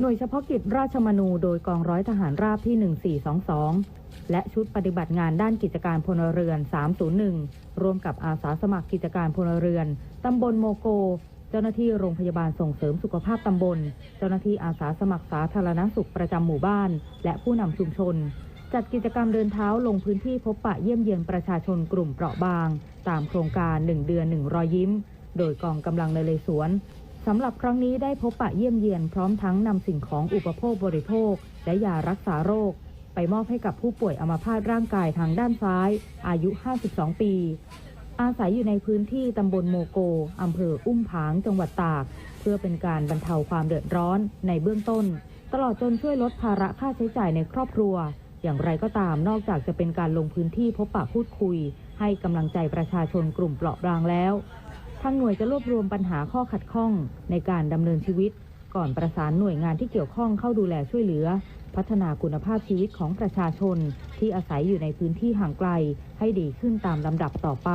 หน่วยเฉพาะกิจราชมนูโดยกองร้อยทหารราบที่ 1422 และชุดปฏิบัติงานด้านกิจการพลเรือน 301 ร่วมกับอาสาสมัครกิจการพลเรือน ตำบลโมโก เจ้าหน้าที่โรงพยาบาลส่งเสริมสุขภาพตำบล เจ้าหน้าที่อาสาสมัครสาธารณสุขประจำหมู่บ้าน และผู้นำชุมชน จัดกิจกรรมเดินเท้าลงพื้นที่พบปะเยี่ยมเยียนประชาชนกลุ่มเปราะบาง ตามโครงการ 1 เดือน 1 รอยยิ้ม โดยกองกำลังนเรศวร สำหรับครั้งนี้ได้พบปะเยี่ยมเยียน พร้อมทั้งนำสิ่งของอุปโภคบริโภค และยารักษาโรค ไปมอบให้กับผู้ป่วยอัมพาตร่างกายทางด้านซ้าย อายุ 52 ปี อาศัยอยู่ในพื้นที่ตำบลโมโกอำเภออุ้มผางจังหวัดตาก เพื่อเป็นการบรรเทาความเดือดร้อนในเบื้องต้น ตลอดจนช่วยลดภาระค่าใช้จ่ายในครอบครัว อย่างไรก็ตามนอกจากจะเป็นการลงพื้นที่พบปะพูดคุย ให้กำลังใจประชาชนกลุ่มเปราะบางแล้วางหน่วยจะรวบรวมปัญหาข้อขัดข้องในการดำเนินชีวิต ก่อนประสานหน่วยงานที่เกี่ยวข้องเข้าดูแลช่วยเหลือ พัฒนาคุณภาพชีวิตของประชาชน ที่อาศัยอยู่ในพื้นที่ห่างไกลให้ดีขึ้นตามลำดับต่อไป